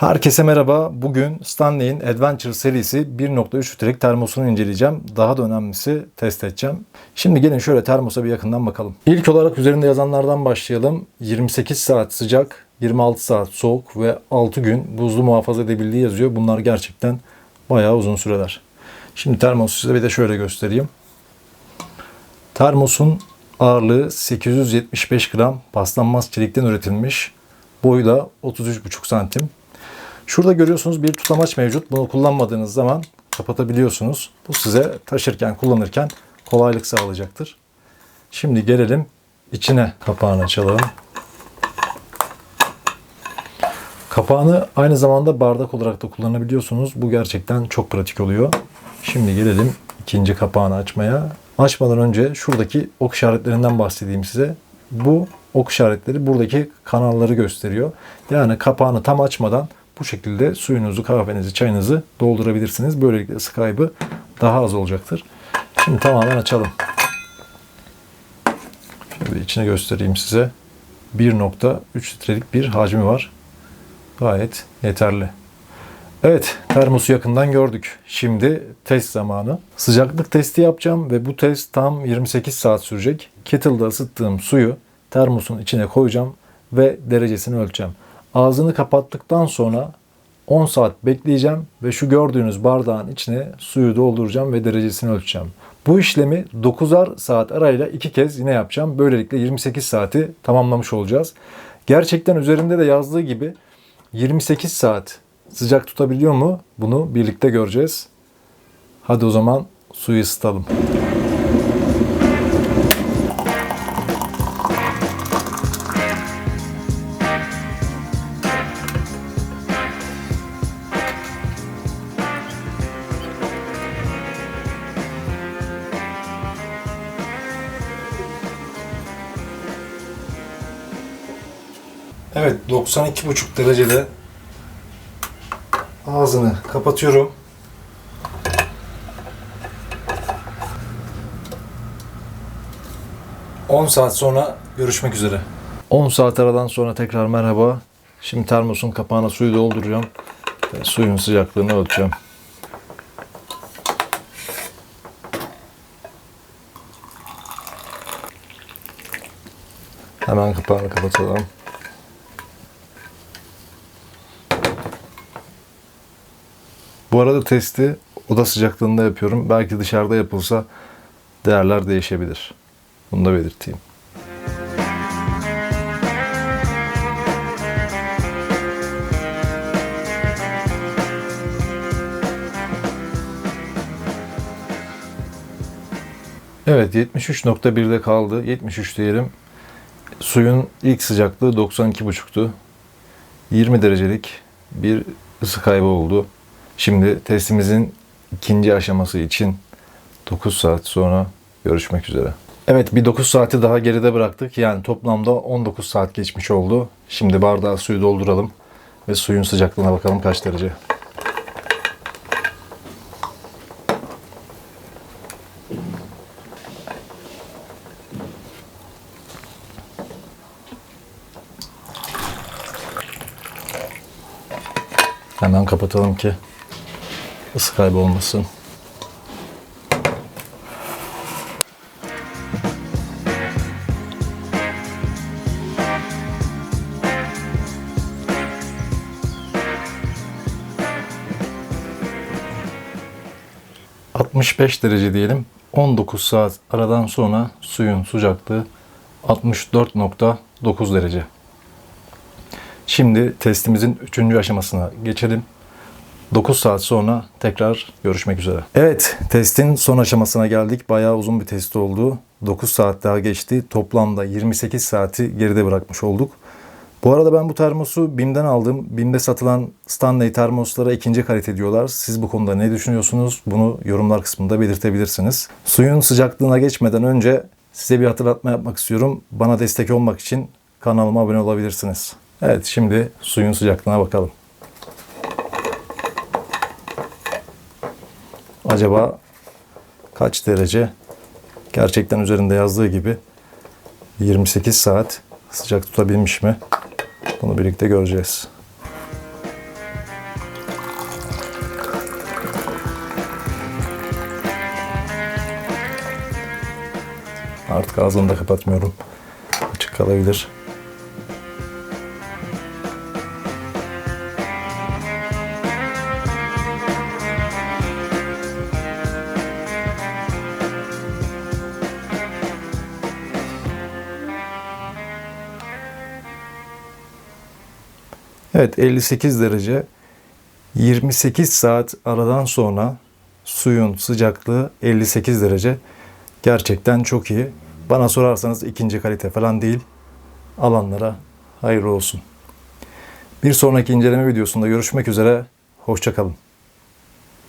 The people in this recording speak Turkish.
Herkese merhaba. Bugün Stanley'in Adventure serisi 1.3 litrelik termosunu inceleyeceğim. Daha da önemlisi test edeceğim. Şimdi gelin şöyle termosa bir yakından bakalım. İlk olarak üzerinde yazanlardan başlayalım. 28 saat sıcak, 26 saat soğuk ve 6 gün buzlu muhafaza edebildiği yazıyor. Bunlar gerçekten bayağı uzun süreler. Şimdi termosu size bir de şöyle göstereyim. Termosun ağırlığı 875 gram paslanmaz çelikten üretilmiş. Boyu da 33,5 santim. Şurada görüyorsunuz bir tutamaç mevcut. Bunu kullanmadığınız zaman kapatabiliyorsunuz. Bu size taşırken, kullanırken kolaylık sağlayacaktır. Şimdi gelelim içine kapağını açalım. Kapağını aynı zamanda bardak olarak da kullanabiliyorsunuz. Bu gerçekten çok pratik oluyor. Şimdi gelelim ikinci kapağını açmaya. Açmadan önce şuradaki ok işaretlerinden bahsedeyim size. Bu ok işaretleri buradaki kanalları gösteriyor. Yani kapağını tam açmadan bu şekilde suyunuzu, kahvenizi, çayınızı doldurabilirsiniz. Böylelikle ısı kaybı daha az olacaktır. Şimdi tamamen açalım. Şöyle içine göstereyim size. 1.3 litrelik bir hacmi var. Gayet yeterli. Evet, termosu yakından gördük. Şimdi test zamanı. Sıcaklık testi yapacağım ve bu test tam 28 saat sürecek. Kettle'da ısıttığım suyu termosun içine koyacağım ve derecesini ölçeceğim. Ağzını kapattıktan sonra 10 saat bekleyeceğim ve şu gördüğünüz bardağın içine suyu dolduracağım ve derecesini ölçeceğim. Bu işlemi 9'ar saat arayla iki kez yine yapacağım. Böylelikle 28 saati tamamlamış olacağız. Gerçekten üzerinde de yazdığı gibi 28 saat sıcak tutabiliyor mu? Bunu birlikte göreceğiz. Hadi o zaman suyu ısıtalım. Evet 92,5 derecede ağzını kapatıyorum. ...10 saat sonra görüşmek üzere. 10 saat aradan sonra tekrar merhaba. Şimdi termosun kapağına suyu dolduracağım. Ve suyun sıcaklığını ölçeceğim. Hemen kapağını kapatalım. Bu arada testi oda sıcaklığında yapıyorum. Belki dışarıda yapılsa değerler değişebilir. Bunu da belirteyim. Evet 73.1'de kaldı. 73 diyelim. Suyun ilk sıcaklığı 92.5'tu. 20 derecelik bir ısı kaybı oldu. Şimdi testimizin ikinci aşaması için 9 saat sonra görüşmek üzere. Evet bir 9 saati daha geride bıraktık. Yani toplamda 19 saat geçmiş oldu. Şimdi bardağa suyu dolduralım ve suyun sıcaklığına bakalım kaç derece. Hemen kapatalım ki ısı kaybı olmasın. ...65 derece diyelim. 19 saat aradan sonra suyun sıcaklığı 64.9 derece. Şimdi testimizin 3. aşamasına geçelim. 9 saat sonra tekrar görüşmek üzere. Evet, testin son aşamasına geldik. Bayağı uzun bir test oldu. 9 saat daha geçti. Toplamda 28 saati geride bırakmış olduk. Bu arada ben bu termosu BİM'den aldım. BİM'de satılan Stanley termoslara ikinci kalite diyorlar. Siz bu konuda ne düşünüyorsunuz? Bunu yorumlar kısmında belirtebilirsiniz. Suyun sıcaklığına geçmeden önce size bir hatırlatma yapmak istiyorum. Bana destek olmak için kanalıma abone olabilirsiniz. Evet, şimdi suyun sıcaklığına bakalım. acaba kaç derece? Gerçekten üzerinde yazdığı gibi 28 saat sıcak tutabilmiş mi? Bunu birlikte göreceğiz. Artık ağzını da kapatmıyorum. Açık kalabilir. Evet 58 derece 28 saat aradan sonra suyun sıcaklığı 58 derece. Gerçekten çok iyi. Bana sorarsanız ikinci kalite falan değil. Alanlara hayırlı olsun. Bir sonraki inceleme videosunda görüşmek üzere. Hoşçakalın.